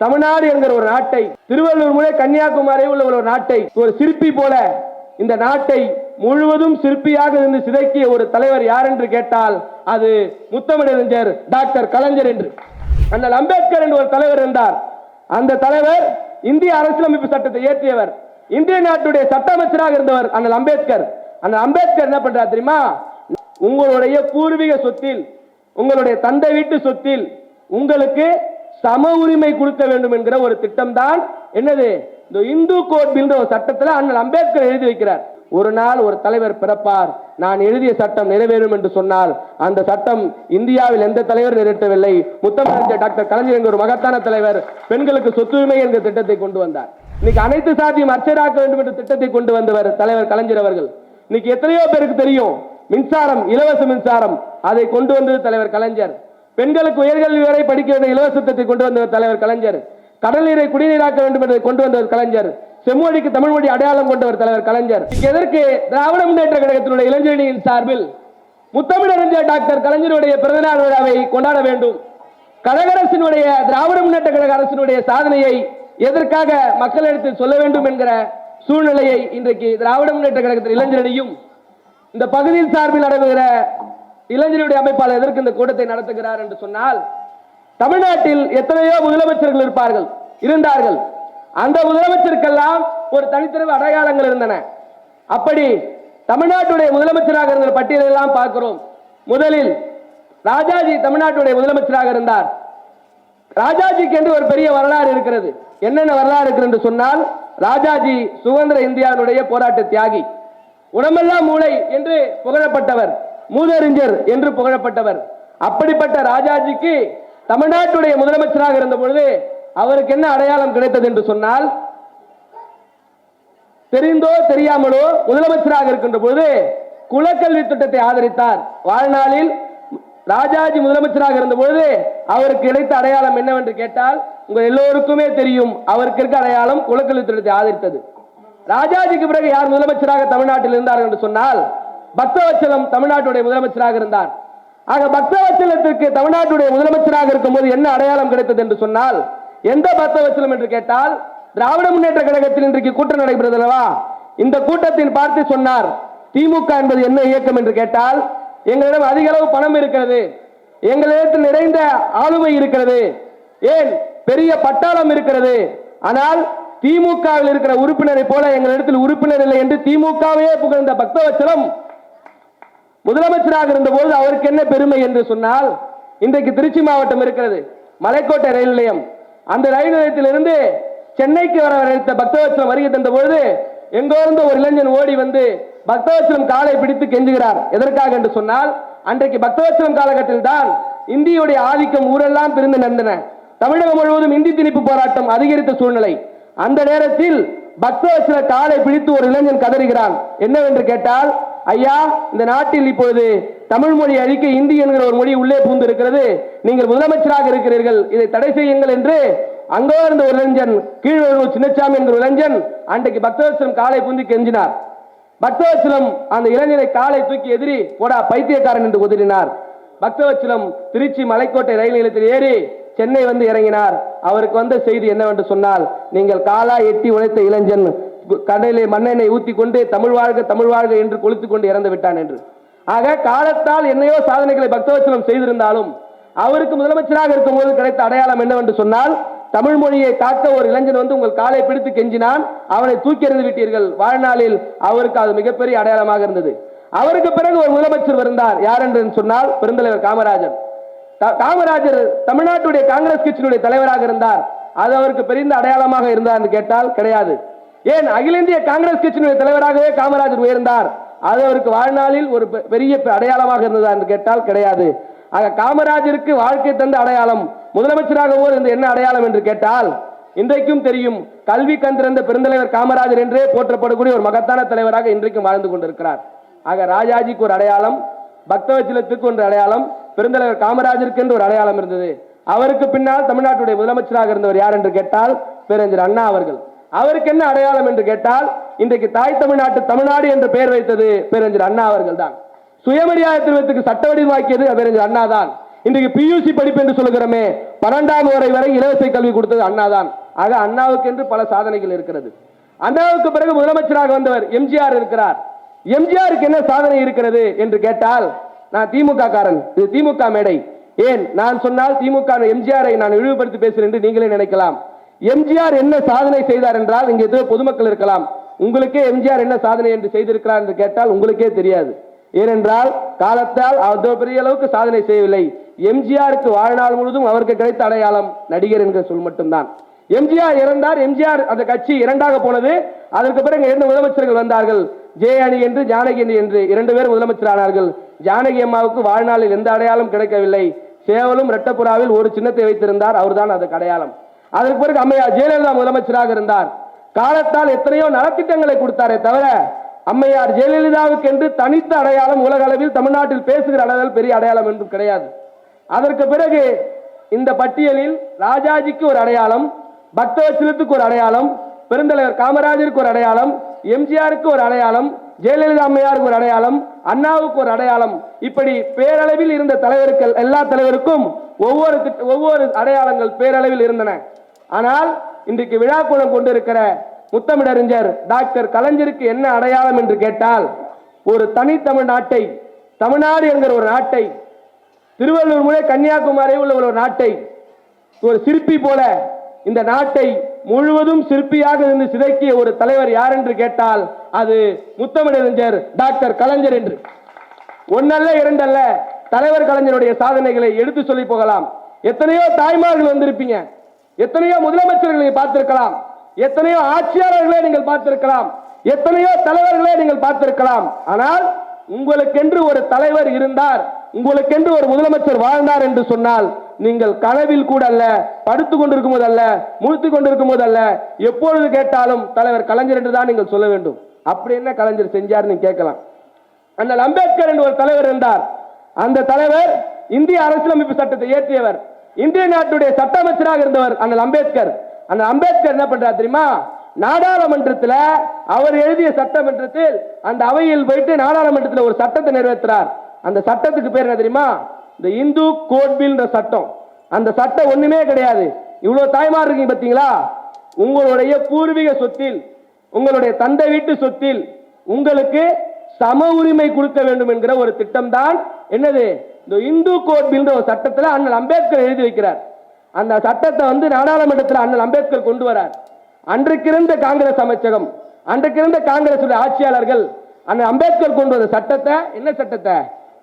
தமிழ்நாடு என்கிற ஒரு நாட்டை திருவள்ளூர் முதல் கன்னியாகுமரி உள்ள ஒரு நாட்டை ஒரு சிற்பி போல இந்த நாட்டை முழுவதும் சிற்பியாக இருந்து சிதைக்கிய ஒரு தலைவர் யார் என்று கேட்டால் அது முத்தமிழறிஞர் டாக்டர் கலைஞர் என்று. அண்ணல் அம்பேத்கர் என்று ஒரு தலைவர் இருந்தார். அந்த தலைவர் இந்திய அரசியலமைப்பு சட்டத்தை இயற்றியவர். இந்திய நாட்டுடைய சட்ட அமைச்சராக இருந்தவர் அண்ணல் அம்பேத்கர். அண்ணல் அம்பேத்கர் என்ன பண்றார் தெரியுமா? உங்களுடைய பூர்வீக சொத்தில் உங்களுடைய தந்தை வீட்டு சொத்தில் உங்களுக்கு சம உரிமை கொடுக்க வேண்டும் என்கிற ஒரு திட்டம் தான் என்னது? இந்த இந்து கோட் பில்ன்ற ஒரு சட்டத்தில் அண்ணல் அம்பேத்கர் எழுதி வைக்கிறார். ஒரு நாள் ஒரு தலைவர் பிறப்பார். நான் எழுதிய சட்டம் நிறைவேறும் என்று சொன்னால் அந்த சட்டம் இந்தியாவில் எந்த தலைவர் நிறைவேற்றவில்லை. முத்தமிழஞ்சர் டாக்டர் கலைஞர் என்கிற ஒரு மகத்தான தலைவர். பெண்களுக்கு சொத்துரிமை என்ற திட்டத்தை கொண்டு வந்தார். இன்னைக்கு அனைத்து சாத்தியம் அர்ச்சராக்க வேண்டும் என்ற திட்டத்தை கொண்டு வந்தவர் தலைவர் கலைஞர் அவர்கள். இன்னைக்கு எத்தனையோ பேருக்கு தெரியும். மின்சாரம் இலவச மின்சாரம். அதை கொண்டு வந்தது தலைவர் கலைஞர். பெண்களுக்கு உயர்கல்வி வரை படிக்க வேண்டிய இலவச திட்டத்தை கொண்டு வந்தவர் தலைவர் கலைஞர். கடல் நீரை குடிநீராக்க வேண்டும் என்று கொண்டு வந்தவர் கலைஞர். செம்மொழிக்கு தமிழ் மொழி அடையாளம் கொண்டவர் தலைவர் கலைஞர். எதற்கு திராவிட முன்னேற்ற கழகத்தினுடைய இளைஞரணியின் சார்பில் முத்தமிழறிஞர் டாக்டர் கலைஞருடைய பிறந்தநாள் விழாவை கொண்டாட வேண்டும். கழகரசினுடைய திராவிட முன்னேற்ற கழக அரசினுடைய சாதனையை எதற்காக மக்களிடத்தில் சொல்ல வேண்டும் என்கிற சூழ்நிலையை இன்றைக்கு திராவிட முன்னேற்ற கழகத்தின் இளைஞரணியும் இந்த பகுதியில் சார்பில் நடக்குகிற இளைஞருடைய அமைப்பாளர் எதற்கு இந்த கூட்டத்தை நடத்துகிறார் என்று சொன்னால் தமிழ்நாட்டில் எத்தனையோ முதலமைச்சர்கள் இருப்பார்கள் இருந்தார்கள். அந்த முதலமைச்சருக்கெல்லாம் ஒரு தனித்திறவு அடையாளங்கள் இருந்தன. அப்படி தமிழ்நாட்டுடைய முதலமைச்சராக இருந்த பட்டியலை எல்லாம் பார்க்கிறோம். முதலில் ராஜாஜி தமிழ்நாட்டுடைய முதலமைச்சராக இருந்தார். ராஜாஜிக்கு என்று ஒரு பெரிய வரலாறு இருக்கிறது. என்னென்ன வரலாறு இருக்கிறது என்று சொன்னால் ராஜாஜி சுதந்திர இந்தியாவினுடைய போராட்ட தியாகி உடம்பெல்லாம் மூளை என்று புகழப்பட்டவர். மூதறிஞர் என்று புகழப்பட்டவர். அப்படிப்பட்ட ராஜாஜிக்கு தமிழ்நாட்டுடைய முதலமைச்சராக இருந்த பொழுது அவருக்கு என்ன அடையாளம் கிடைத்தது என்று சொன்னால் தெரிந்தோ தெரியாமலோ முதலமைச்சராக இருக்கின்ற பொழுது குலக்கல்வி திட்டத்தை ஆதரித்தார். வாழ்நாளில் ராஜாஜி முதலமைச்சராக இருந்த பொழுது அவருக்கு கிடைத்த அடையாளம் என்னவென்று கேட்டால் உங்க எல்லோருக்குமே தெரியும் அவருக்கு இருக்க அடையாளம் குலக்கல்வி திட்டத்தை ஆதரித்தது. ராஜாஜிக்கு பிறகு யார் முதலமைச்சராக தமிழ்நாட்டில் இருந்தார்கள் என்று சொன்னால் பக்தவச்சலம் தமிழ்நாட்டுடைய முதலமைச்சராக இருந்தார். ஆக பக்தவச்சலத்திற்கு தமிழ்நாட்டுடைய முதலமைச்சராக இருக்கும்போது என்ன அடையாளம் கிடைத்தது என்று சொன்னால் எந்த பக்தவச்சலம் என்று கேட்டால் திராவிட முன்னேற்ற கழகத்தில் இன்றைக்கு கூட்டம் நடைபெறுது அல்லவா? இந்த கூட்டத்தில் பார்த்து சொன்னார் திமுக என்பது என்ன இயக்கம் என்று கேட்டால் எங்களிடம் அதிக அளவு பணம் இருக்கிறது எங்களிடத்தில் நிறைந்த ஆளுமை இருக்கிறது ஏன்? பெரிய பட்டாளம் இருக்கிறது. ஆனால் திமுகவில் இருக்கிற உறுப்பினரை போல எங்களிடத்தில் உறுப்பினர் இல்லை என்று திமுகவையே புகழ்ந்த பக்தவச்சலம் முதலமைச்சராக இருந்தபோது அவருக்கு என்ன பெருமை என்று சொன்னால் இன்றைக்கு திருச்சி மாவட்டம் இருக்கிறது மலைக்கோட்டை ரயில் நிலையம். அந்த ரயில் நிலையத்திலிருந்து சென்னைக்கு வர வரைத்த பக்தவச்சலம் வருகை தந்த பொழுது எங்கோ இருந்த ஒரு இளைஞன் ஓடி வந்து பக்தவச்சலம் காலை பிடித்து கெஞ்சுகிறார். எதற்காக என்று சொன்னால் அன்றைக்கு பக்தவச்சலம் காலகட்டத்தில் தான் இந்தியுடைய ஆதிக்கம் ஊரெல்லாம் பிரிந்து நடந்தன தமிழகம் முழுவதும் இந்தி திணிப்பு போராட்டம் அதிகரித்த சூழ்நிலை. அந்த நேரத்தில் பக்தவச்சல காலை பிடித்து ஒரு இளைஞன் கதறுகிறான். என்னவென்று கேட்டால் ஐயா இந்த நாட்டில் இப்பொழுது தமிழ் மொழி அழிக்க இந்தி என்கிற ஒரு மொழி உள்ளே பூந்து இருக்கிறது நீங்கள் முதலமைச்சராக இருக்கிறீர்கள். இதை தடை செய்யுங்கள் என்று அங்கோ இருந்த ஒரு இளைஞன் கீழ்வழூர் சின்னச்சாமி என்கிற இளைஞன் அன்றைக்கு பக்தவச்சலம் காலை பூந்தி கெஞ்சினார். பக்தவச்சலம் அந்த இளைஞனை காலை தூக்கி எதிரி போடா பைத்தியக்காரன் என்று உதறினார் பக்தவச்சலம் திருச்சி மலைக்கோட்டை ரயில் நிலையத்தில் ஏறி சென்னை வந்து இறங்கினார். அவருக்கு வந்த செய்தி என்னவென்று சொன்னால் நீங்கள் காலா எட்டி உழைத்த இளைஞன் கடலை மண்ணெண்ணை ஊத்தி கொண்டு தமிழ் வாழ்க தமிழ் வாழ்க என்று கொளுத்துக் கொண்டு இறந்து விட்டான் என்று. ஆக காலத்தால் என்னையோ சாதனைகளை பக்தவச்சலம் செய்திருந்தாலும் அவருக்கு முதலமைச்சராக இருக்கும்போது கிடைத்த அடையாளம் என்னவென்று சொன்னால் தமிழ் மொழியை காக்க ஒரு இளைஞன் வந்து உங்கள் காலை பிடித்து கெஞ்சினான் அவனை தூக்கி எறிந்து விட்டீர்கள். வாழ்நாளில் அவருக்கு அது மிகப்பெரிய அடையாளமாக இருந்தது. அவருக்கு பிறகு ஒரு முதலமைச்சர் இருந்தார். யார் என்று சொன்னால் பெருந்தலைவர் காமராஜர். காமராஜர் தமிழ்நாட்டுடைய காங்கிரஸ் கட்சியினுடைய தலைவராக இருந்தார். அது அவருக்கு பெரிய அடையாளமாக இருந்தார் என்று கேட்டால் கிடையாது. ஏன் அகில இந்திய காங்கிரஸ் கட்சியினுடைய தலைவராகவே காமராஜர் உயர்ந்தார்? அது அவருக்கு வாழ்நாளில் ஒரு பெ- பெரிய பெ- அடையாளமாக இருந்ததா என்று கேட்டால் கிடையாது. ஆக காமராஜருக்கு வாழ்க்கை தந்த அடையாளம் முதலமைச்சராக ஓர் இந்த என்ன அடையாளம் என்று கேட்டால் இன்றைக்கும் தெரியும் கல்வி கந்திருந்த பெருந்தலைவர் காமராஜர் என்றே போற்றப்படக்கூடிய ஒரு மகத்தான தலைவராக இன்றைக்கும் வாழ்ந்து கொண்டிருக்கிறார். ஆக ராஜாஜிக்கு ஒரு அடையாளம் பக்தவச்சலத்துக்கு ஒரு அடையாளம் பெருந்தலைவர் காமராஜருக்கு என்று ஒரு அடையாளம் இருந்தது. அவருக்கு பின்னால் தமிழ்நாட்டுடைய முதலமைச்சராக இருந்தவர் யார் என்று கேட்டால் பேரஞ்சர் அண்ணா அவர்கள். அவருக்கு என்ன அடையாளம் என்று கேட்டால் இன்றைக்கு தாய் தமிழ்நாட்டு தமிழ்நாடு என்று பெயர் வைத்தது பேரறிஞர் அண்ணா அவர்கள் தான் சுயமரியாதை திருமணத்துக்கு சட்ட வடிவமாக்கியது பேரறிஞர் அண்ணா தான் இன்றைக்கு பியூசி படிப்பு என்று சொல்லுகிறோமே பன்னெண்டாம் வரை வரை இலவச கல்வி கொடுத்தது அண்ணா தான் ஆக அண்ணாவுக்கு என்று பல சாதனைகள் இருக்கிறது. அண்ணாவுக்கு பிறகு முதலமைச்சராக வந்தவர் எம்ஜிஆர் இருக்கிறார். எம்ஜிஆருக்கு என்ன சாதனை இருக்கிறது என்று கேட்டால் நான் திமுக காரன் இது திமுக மேடை. ஏன்? நான் சொன்னால் திமுக எம்ஜிஆரை நான் இழிவுபடுத்தி பேசுகிறேன் என்று நீங்களே நினைக்கலாம். எம்ஜிஆர் என்ன சாதனை செய்தார் என்றால் இங்கே பொதுமக்கள் இருக்கலாம். உங்களுக்கே எம்ஜிஆர் என்ன சாதனை என்று செய்திருக்கிறார் என்று கேட்டால் உங்களுக்கே தெரியாது. ஏனென்றால் காலத்தால் அவ்வளோ பெரிய அளவுக்கு சாதனை செய்யவில்லை. எம்ஜிஆருக்கு வாழ்நாள் முழுவதும் அவருக்கு கிடைத்த அடையாளம் நடிகர் என்கிற சொல் மட்டும்தான். எம்ஜிஆர் இறந்தார். எம்ஜிஆர் அந்த கட்சி இரண்டாக போனது. அதற்கு பிறகு இரண்டு முதலமைச்சர்கள் வந்தார்கள். ஜெய அணி என்று ஜானகி அணி என்று இரண்டு பேர் முதலமைச்சரானார்கள் ஜானகி அம்மாவுக்கு வாழ்நாளில் எந்த அடையாளம் கிடைக்கவில்லை. சேவலும் ரெட்டபுராவில் ஒரு சின்னத்தை வைத்திருந்தார். அவர்தான் அதுக்கு அடையாளம். அதற்கு பிறகு அம்மையார் ஜெயலலிதா முதலமைச்சராக இருந்தார். காலத்தால் எத்தனையோ நலத்திட்டங்களை கொடுத்தாரே தவிர அம்மையார் ஜெயலலிதாவுக்கு என்று தனித்த அடையாளம் உலக அளவில் தமிழ்நாட்டில் பேசுகிற அளவில் பெரிய அடையாளம் என்றும் கிடையாது. அதற்கு பிறகு இந்த பட்டியலில் ராஜாஜிக்கு ஒரு அடையாளம் பக்தவச்சலத்துக்கு ஒரு அடையாளம் பெருந்தலைவர் காமராஜருக்கு ஒரு அடையாளம் எம்ஜிஆருக்கு ஒரு அடையாளம் ஜெயலலிதா அம்மையாருக்கு ஒரு அடையாளம் அண்ணாவுக்கு ஒரு அடையாளம். இப்படி பேரளவில் இருந்த தலைவருக்கு எல்லா தலைவருக்கும் ஒவ்வொரு ஒவ்வொரு அடையாளங்கள் பேரளவில் இருந்தன. ஆனால் இன்றைக்கு விழாக்குளம் கொண்டிருக்கிற முத்தமிழறிஞர் டாக்டர் கலைஞருக்கு என்ன அடையாளம் என்று கேட்டால் ஒரு தனித்தமிழ் நாட்டை தமிழ்நாடு என்கிற ஒரு நாட்டை திருவள்ளூர் முதல் கன்னியாகுமரி உள்ள ஒரு நாட்டை ஒரு சிற்பி போல இந்த நாட்டை முழுவதும் சிற்பியாக இருந்து சிதைக்கிய ஒரு தலைவர் யார் என்று கேட்டால் அது முத்தமிழறிஞர் டாக்டர் கலைஞர் என்று. ஒன்னல்ல இரண்டல்ல தலைவர் கலைஞருடைய சாதனைகளை எடுத்து சொல்லி போகலாம். எத்தனையோ தாய்மார்கள் வந்திருப்பீங்க. எத்தனையோ முதலமைச்சர்களை பார்த்திருக்கலாம். எத்தனையோ ஆட்சியாளர்களை நீங்கள் பார்த்திருக்கலாம். எத்தனையோ தலைவர்களை நீங்கள் பார்த்திருக்கலாம். ஆனால் உங்களுக்கென்று ஒரு தலைவர் இருந்தார் உங்களுக்கென்று ஒரு முதலமைச்சர் வாழ்ந்தார் என்று சொன்னால் நீங்கள் கனவில் கூட அல்ல படுத்து கொண்டிருக்கும் அல்ல முழுத்துக் கொண்டிருக்கும் போதல்ல எப்பொழுது கேட்டாலும் தலைவர் கலைஞர் என்று தான் நீங்கள் சொல்ல வேண்டும். அப்படி என்ன கலைஞர் செஞ்சார் நீங்க கேட்கலாம். அண்ணல் அம்பேத்கர் என்று ஒரு தலைவர் இருந்தார். அந்த தலைவர் இந்திய அரசியலமைப்பு சட்டத்தை இயற்றியவர். இந்திய நாட்டுடைய சட்ட அமைச்சராக இருந்தவர் அண்ணல் அம்பேத்கர். அந்த அம்பேத்கர் என்ன பண்றார் தெரியுமா? நாடாளுமன்றத்தில் அவர் எழுதிய சட்டமன்றத்தில் அந்த அவையில் போயிட்டு நாடாளுமன்றத்தில் ஒரு சட்டத்தை நிறைவேற்றுறார். அந்த சட்டத்துக்கு பேர் என்ன தெரியுமா? இந்த இந்து கோட் பில்ன்ற சட்டம். அந்த சட்டம் ஒண்ணுமே கிடையாது. இவ்வளவு தாய்மார் இருக்கீங்க பார்த்தீங்களா? உங்களுடைய பூர்வீக சொத்தில் உங்களுடைய தந்தை வீட்டு சொத்தில் உங்களுக்கு சம உரிமை கொடுக்க வேண்டும் என்கிற ஒரு திட்டம் தான் என்னது? இந்த இந்து கோட் பில்ன்ற ஒரு சட்டத்தில் அண்ணல் அம்பேத்கர் எழுதி வைக்கிறார். அந்த சட்டத்தை வந்து நாடாளுமன்றத்தில் அண்ணல் அம்பேத்கர் கொண்டு வரார். அன்றைக்கிருந்த காங்கிரஸ் அமைச்சகம் அன்றைக்கிருந்த காங்கிரஸ் ஆட்சியாளர்கள் அண்ணல் அம்பேத்கர் கொண்டு வந்த சட்டத்தை என்ன சட்டத்தை?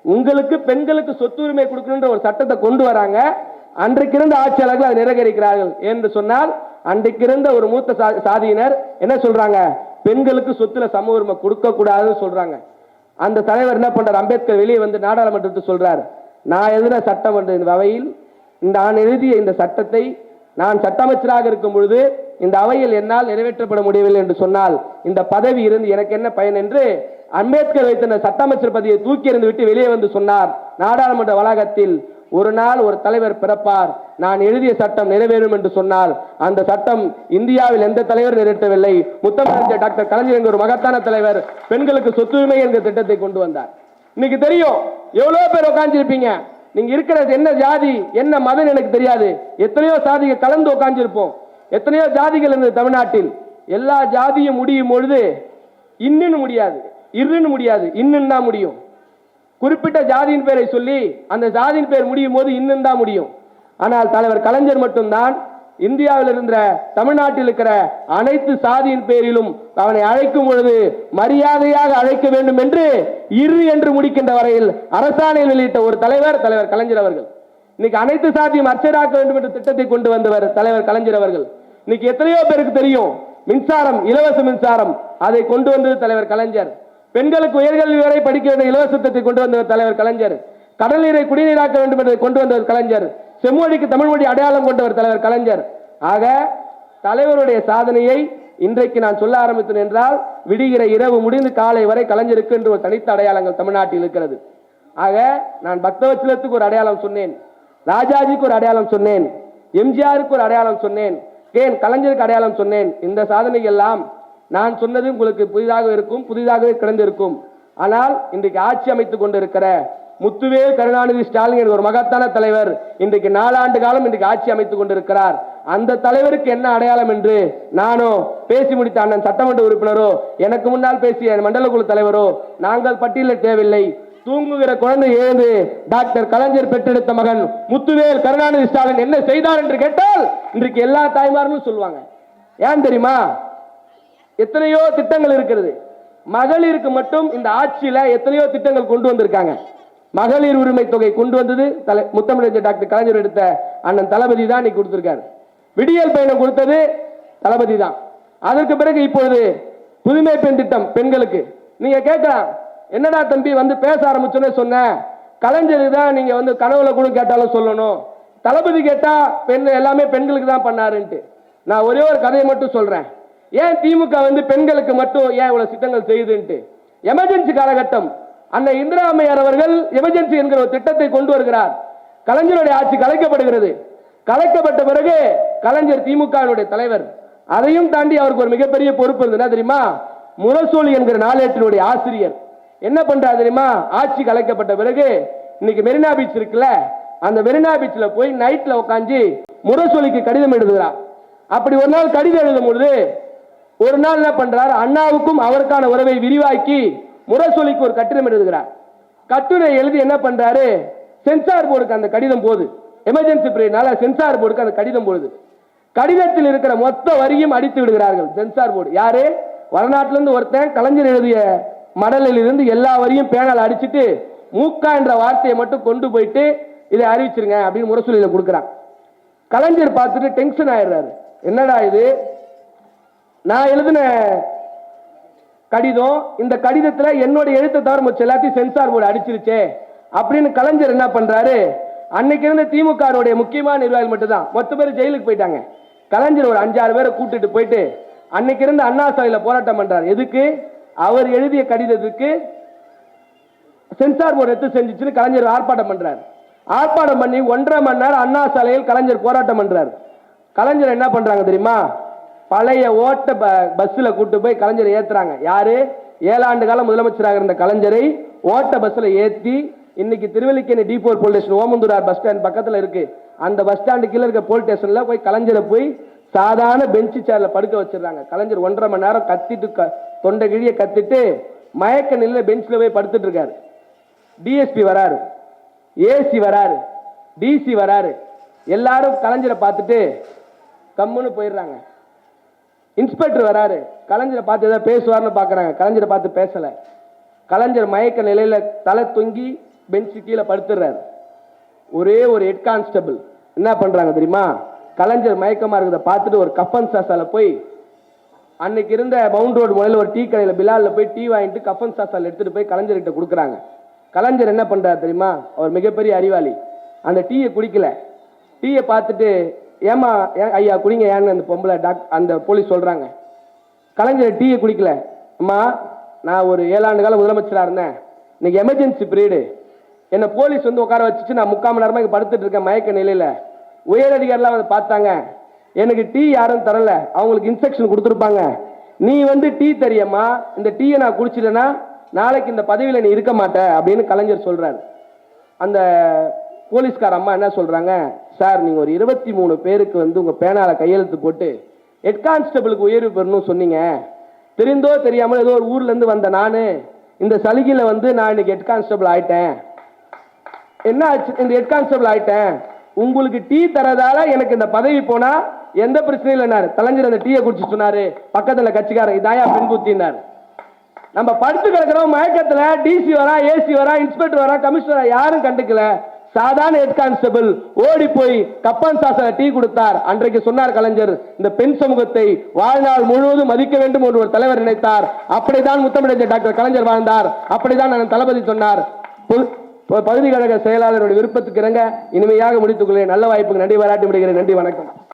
உங்களுக்கு பெண்களுக்கு சொத்துரிமை கொடுக்கணுன்ற ஒரு சட்டத்தை கொண்டு வராங்க. அன்றைக்கிருந்த ஆட்சியாளர்கள் அதை நிராகரிக்கிறார்கள் என்று சொன்னால் அன்றைக்கிருந்த ஒரு மூத்த சா- சாதியினர் என்ன சொல்றாங்க? பெண்களுக்கு சொத்துல சம உரிமை கொடுக்க கூடாதுன்னு சொல்றாங்க. அந்த தலைவர் என்ன பண்றார்? அம்பேத்கர் வெளியே வந்து நாடாளுமன்றத்தை சொல்றார் நான் எழுதின சட்டம் என்ற இந்த அவையில் இந்த நான் எழுதிய இந்த சட்டத்தை நான் சட்ட அமைச்சராக இருக்கும் பொழுது இந்த அவையில் என்னால் நிறைவேற்றப்பட முடியவில்லை என்று சொன்னால் இந்த பதவி இருந்து எனக்கு என்ன பயன் என்று அம்பேத்கர் வைத்த சட்ட அமைச்சர் பதவியை தூக்கி எறிந்து விட்டு வெளியே வந்து சொன்னார். நாடாளுமன்ற வளாகத்தில் ஒரு நாள் ஒரு தலைவர் பிறப்பார். நான் எழுதிய சட்டம் நிறைவேறும் என்று சொன்னால் அந்த சட்டம் இந்தியாவில் எந்த தலைவர் நிறைவேற்றவில்லை. முத்தமிழர் டாக்டர் கலைஞர் என்கிற ஒரு மகத்தான தலைவர். பெண்களுக்கு சொத்துரிமை என்கிற திட்டத்தை கொண்டு வந்தார். இன்னைக்கு தெரியும் எவ்வளவு பேர் உட்காந்துருப்பீங்க நீங்க இருக்கிறது என்ன ஜாதி என்ன மதம் எனக்கு தெரியாது. எத்தனையோ சாதிகள் கலந்து உட்காந்துருப்போம் எத்தனையோ ஜாதிகள் இருந்தது தமிழ்நாட்டில். எல்லா ஜாதியும் முடியும் பொழுது இன்னுன்னு முடியாது. இருன்னு முடியாது. இன்னுன்னு தான் முடியும். குறிப்பிட்ட ஜாதியின் பேரை சொல்லி அந்த ஜாதியின் பேர் முடியும் போது இன்னும் தான் முடியும். ஆனால் தலைவர் கலைஞர் மட்டும்தான் இந்தியாவில் இருந்த தமிழ்நாட்டில் இருக்கிற அனைத்து சாதியின் பேரிலும் அவனை அழைக்கும் பொழுது மரியாதையாக அழைக்க வேண்டும் என்று இரு என்று முடிக்கின்ற வரையில் அரசாணையில் வெளியிட்ட ஒரு தலைவர் தலைவர் கலைஞர் அவர்கள். இன்னைக்கு அனைத்து சாதியும் அர்ச்சராக்க வேண்டும் என்ற திட்டத்தை கொண்டு வந்தவர் தலைவர் கலைஞர் அவர்கள். இன்னைக்கு எத்தனையோ பேருக்கு தெரியும் மின்சாரம் இலவச மின்சாரம் அதை கொண்டு வந்தது தலைவர் கலைஞர். பெண்களுக்கு உயர்கல்வி வரை படிக்க வேண்டிய இலவச திட்டத்தை கொண்டு வந்தவர் தலைவர் கலைஞர். கடல் நீரை குடிநீராக்க வேண்டும் என்று கொண்டு வந்தவர் கலைஞர். செம்மொழிக்கு தமிழ் மொழி அடையாளம் கொண்டவர் தலைவர் கலைஞர். ஆக தலைவருடைய சாதனையை இன்றைக்கு நான் சொல்ல ஆரம்பித்தேன் என்றால் விடுகிற இரவு முடிந்து காலை வரை கலைஞருக்கு என்று ஒரு தனித்த அடையாளங்கள் தமிழ்நாட்டில் இருக்கிறது. ஆக நான் பக்தவச்சலத்துக்கு ஒரு அடையாளம் சொன்னேன். ராஜாஜிக்கு ஒரு அடையாளம் சொன்னேன். எம்ஜிஆருக்கு ஒரு அடையாளம் சொன்னேன். ஏன் கலைஞருக்கு அடையாளம் சொன்னேன். இந்த சாதனை எல்லாம் நான் சொன்னது உங்களுக்கு புதிதாக இருக்கும் புதிதாகவே கிடந்திருக்கும். ஆனால் இன்றைக்கு ஆட்சி அமைத்துக் கொண்டிருக்கிற முத்துவேல் கருணாநிதி ஸ்டாலின் என்ற ஒரு மகத்தான தலைவர். இன்றைக்கு நாலாண்டு காலம் இன்றைக்கு ஆட்சி அமைத்துக் கொண்டிருக்கிறார். அந்த தலைவருக்கு என்ன அடையாளம் என்று நானோ பேசி முடித்த அண்ணன் சட்டமன்ற உறுப்பினரோ எனக்கு முன்னால் பேசிய மண்டல குழு தலைவரோ நாங்கள் பட்டியலில் தேவையில்லை. தூங்குகிற குழந்தை எழுந்து டாக்டர் கலைஞர் பெற்றெடுத்த மகன் முத்துவேல் கருணாநிதி ஸ்டாலின் என்ன செய்தார் என்று கேட்டால் இன்றைக்கு எல்லா தாய்மார்களும் சொல்லுவாங்க. ஏன் தெரியுமா? எத்தனையோ திட்டங்கள் இருக்கிறது. மகளிருக்கு மட்டும் இந்த ஆட்சியில எத்தனையோ திட்டங்கள் கொண்டு வந்திருக்காங்க. மகளிர் உரிமை தொகை கொண்டு வந்தது தலை முத்தமிழர் டாக்டர் கலைஞர் எடுத்த அண்ணன் தளபதி தான் இன்னைக்கு கொடுத்திருக்காரு. விடியல் பயணம் கொடுத்தது தளபதி தான். அதற்கு பிறகு இப்பொழுது புதுமை பெண் திட்டம் பெண்களுக்கு. நீங்க கேட்கலாம் என்னடா தம்பி வந்து பேச ஆரம்பிச்சோன்னே சொன்னேன் கலைஞர் தான் நீங்க வந்து கனவுல கூட கேட்டாலும் சொல்லணும். தளபதி கேட்டா பெண் எல்லாமே பெண்களுக்கு தான் பண்ணாருன்ட்டு. நான் ஒரே ஒரு கதையை மட்டும் சொல்றேன். ஏன் திமுக வந்து பெண்களுக்கு மட்டும் ஏன் இவ்வளவு திட்டங்கள் செய்யுதுன்ட்டு? எமர்ஜென்சி காலகட்டம். அன்னை இந்திரா அம்மையார் அவர்கள் எமர்ஜென்சி என்கிற ஒரு திட்டத்தை கொண்டு வருகிறார். கலைஞருடைய ஆட்சி கலைக்கப்படுகிறது. கலைக்கப்பட்ட பிறகு கலைஞர் திமுகவினுடைய தலைவர். அதையும் தாண்டி அவருக்கு ஒரு மிகப்பெரிய பொறுப்பு இருந்தது. தெரியுமா? முரசொலி என்கிற நாளேட்டினுடைய ஆசிரியர். என்ன பண்றாரு தெரியுமா? ஆட்சி கலைக்கப்பட்ட பிறகு இன்னைக்கு மெரினா பீச் இருக்குல்ல அந்த மெரினா பீச்ல போய் நைட்ல உட்காந்து முரசொலிக்கு கடிதம் எழுதுகிறார். அப்படி ஒரு நாள் கடிதம் எழுதும் பொழுது ஒரு நாள் என்ன பண்றார்? அண்ணாவுக்கும் அவருக்கான உறவை விரிவாக்கி முரசொலிக்கு ஒரு கட்டிடம் எழுதுகிறார். கட்டுரை எழுதி என்ன பண்றாரு? சென்சார் போர்டுக்கு அந்த கடிதம் போகுது. எமர்ஜென்சி பீரியட்னால சென்சார் போர்டுக்கு அந்த கடிதம் போகுது. கடிதத்தில் இருக்கிற மொத்த வரியும் அடித்து விடுகிறார்கள். சென்சார் போர்டு யாரு? வடநாட்டிலிருந்து ஒருத்தன் கலைஞர் எழுதிய மடலில் இருந்து எல்லா வரியும் பேனால் அடிச்சிட்டு மூக்கா என்ற வார்த்தையை மட்டும் கொண்டு போயிட்டு இதை அறிவிச்சிருங்க அப்படின்னு முரசொலியில கொடுக்குறான். கலைஞர் பார்த்துட்டு டென்ஷன் ஆயிடுறாரு. என்னடா இது? நான் எழுதின கடிதம் இந்த கடிதத்துல என்னோட எழுத்தை தவிர மற்ற எல்லாத்தையும் சென்சார் போர்டு அடிச்சிருச்சே. அப்படின்னு கலைஞர் என்ன பண்றாரு? அன்னைக்கு இருந்த திமுக முக்கியமான நிர்வாகிகள் மட்டும்தான். மொத்த பேர் ஜெயிலுக்கு போயிட்டாங்க. கலைஞர் ஒரு அஞ்சாறு பேரை கூட்டிட்டு போயிட்டு அன்னைக்கு இருந்த அண்ணா சாலையில போராட்டம் பண்றாரு. எதுக்கு? அவர் எழுதிய கடிதத்துக்கு சென்சார் போர்டு எடுத்து செஞ்சிச்சுன்னு கலைஞர் ஆர்ப்பாட்டம் பண்றாரு. ஆர்ப்பாட்டம் பண்ணி ஒன்றரை மணி நேரம் அண்ணா சாலையில் கலைஞர் போராட்டம் பண்றாரு. கலைஞர் என்ன பண்றாங்க தெரியுமா? பழைய ஓட்ட ப- பஸ்ல கூட்டு போய் கலைஞரை ஏத்துறாங்க. யாரு? ஏழாண்டு காலம் முதலமைச்சராக இருந்த கலைஞரை ஓட்ட பஸ்ல ஏத்தி இன்னைக்கு Thiruvallikeni D four police station Omandurar bus stand பக்கத்துல இருக்கு. அந்த பஸ் ஸ்டாண்டு கீழே இருக்க போலீஸ் ஸ்டேஷன்ல போய் கலைஞரை போய் சாதாரண பெஞ்சு சேர்ல படுக்க வச்சிடுறாங்க. கலைஞர் ஒன்றரை மணி நேரம் கத்திட்டு க- தொண்டை கிழிய கத்திட்டு மயக்க நிலையில் பெஞ்சில் போய் படுத்துட்டு இருக்காரு. டிஎஸ்பி வராரு. ஏசி வராரு. டிசி வராரு. எல்லாரும் கலைஞரை பார்த்துட்டு கம்முன்னு போயிடுறாங்க. இன்ஸ்பெக்டர் வராரு. கலைஞரை பார்த்து ஏதாவது பேசுவார்னு பார்க்குறாங்க கலைஞரை பார்த்து பேசலை. கலைஞர் மயக்க நிலையில் தலை தொங்கி பெஞ்சு கீழே படுத்துடுறாரு ஒரே ஒரு ஹெட் கான்ஸ்டபிள் என்ன பண்ணுறாங்க தெரியுமா? கலைஞர் மயக்கமாக இருக்கிறத பார்த்துட்டு ஒரு கஃபன் சாசாவில் போய் அன்னைக்கு இருந்த மவுண்ட் ரோடு முதல்ல ஒரு டீ கடையில் பிலாலில் போய் டீ வாங்கிட்டு கஃபன் சாசால் எடுத்துகிட்டு போய் கலைஞர்கிட்ட கொடுக்குறாங்க. கலைஞர் என்ன பண்ணுறாரு தெரியுமா? அவர் மிகப்பெரிய அறிவாளி. அந்த டீயை குடிக்கல. டீயை பார்த்துட்டு ஏமா ஏன் ஐயா குடிங்க ஏன்னு அந்த பொம்பளை டாக் அந்த போலீஸ் சொல்கிறாங்க கலைஞர் டீயை குடிக்கல. அம்மா நான் ஒரு ஏழாண்டு காலம் முதலமைச்சராக இருந்தேன். இன்னைக்கு எமர்ஜென்சி பீரியடு என்னை போலீஸ் வந்து உட்கார வச்சுட்டு நான் முக்கால் மணி நேரமாக இங்கே படுத்துட்டு இருக்கேன் மயக்க நிலையில். உயர் அதிகாரிலாம் வந்து பார்த்தாங்க. எனக்கு டீ யாரும் தரல. அவங்களுக்கு இன்ஸ்ட்ரக்ஷன் கொடுத்துருப்பாங்க. நீ வந்து டீ தெரியம்மா. இந்த டீயை நான் குடிச்சிட்டேன்னா நாளைக்கு இந்த பதவியில் நீ இருக்க மாட்ட அப்படின்னு கலைஞர் சொல்கிறார் அந்த போலீஸ்கார அம்மா என்ன சொல்றாங்க? சார் நீங்க ஒரு இருபத்தி மூணு பேருக்கு வந்து உங்க பேனால கையெழுத்து போட்டு ஹெட் கான்ஸ்டபிளுக்கு உயர்வு பெறணும்னு சொன்னீங்க. தெரிந்தோ தெரியாமல் ஏதோ ஒரு ஊர்ல இருந்து வந்த நானு இந்த சலுகையில வந்து நான் இன்னைக்கு ஹெட் கான்ஸ்டபிள் ஆயிட்டேன். என்ன ஆச்சு? இந்த ஹெட் கான்ஸ்டபிள் ஆயிட்டேன். உங்களுக்கு டீ தரதால எனக்கு இந்த பதவி போனா எந்த பிரச்சனையும் இல்லைனாரு தலைஞர் அந்த டீயை குடிச்சு சொன்னாரு. பக்கத்துல கட்சிக்காரன் இதாயா பெண் புத்தினார் நம்ம படுத்து கிடக்கிறோம் மயக்கத்துல. டிசி வரா ஏசி வரா இன்ஸ்பெக்டர் வரா கமிஷனர் யாரும் கண்டுக்கல. சாதாரண ஹெட் கான்ஸ்டபிள் ஓடி போய் கப்பன் சாசன டீ கொடுத்தார். அன்றைக்கு சொன்னார் கலைஞர் இந்த பெண் சமூகத்தை வாழ்நாள் முழுவதும் மதிக்க வேண்டும் என்று ஒரு தலைவர் நினைத்தார். அப்படித்தான் முத்தமிழஞ்சர் டாக்டர் கலைஞர் வாழ்ந்தார். அப்படிதான் நான் தளபதி சொன்னார். பொது- பகுதி கழக செயலாளருடைய விருப்பத்துக்கு இறங்க இனிமையாக முடித்துக் கொள்கிறேன். நல்ல வாய்ப்புக்கு நன்றி பாராட்டி விடுகிறேன். நன்றி வணக்கம்.